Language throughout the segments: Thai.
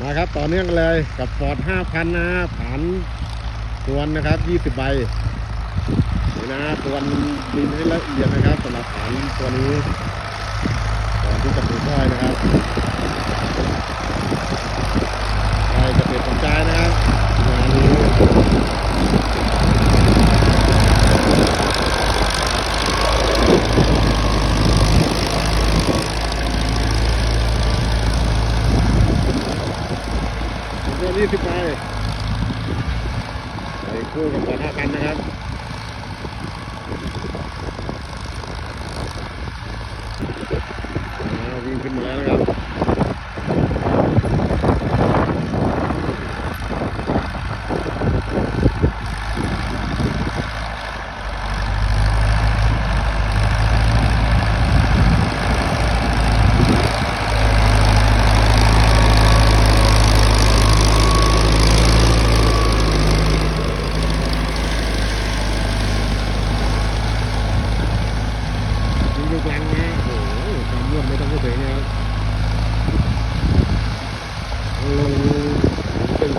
มาครับต่อเนื่องเลยกับฟอร์ด5,000นะฐานตวนนะครับ20ใบนี่นะตวนดินให้ละเอียดนะครับสำหรับฐานตัวนี้ก่อนที่จะปลูกอ้อยนะครับใครจะเป็นสนใจนะครับงานนี้ เรื่อง20ใบใส่คู่กับฟอร์ด5,000นะครับวิ่งขึ้นมาแล้วนะครับ ยิงลูกลังนะโอ้ ร่วนไม่ต้องพูดถึงนะครับลงเป็น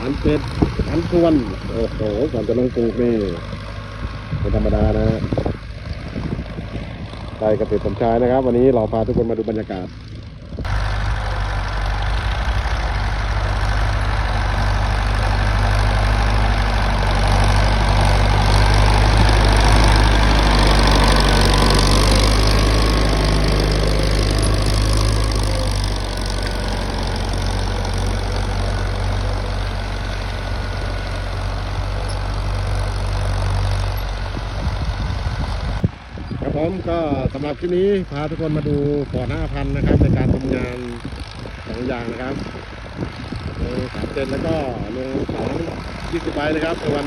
อันเป็ดอันส่วนโอ้โหก่อนจะลงปลูกนี่เป็นธรรมดานะฮะไปกับเป็ดสมชายนะครับ วันนี้เราพาทุกคนมาดูบรรยากาศ ผมก็สำหรับคลิปนี้พาทุกคนมาดูปอดห้าพันนะครับในการทำงานสองอย่างนะครับลงสามเซนแล้วก็ลงสองยี่สิบใบเลยครับในวัน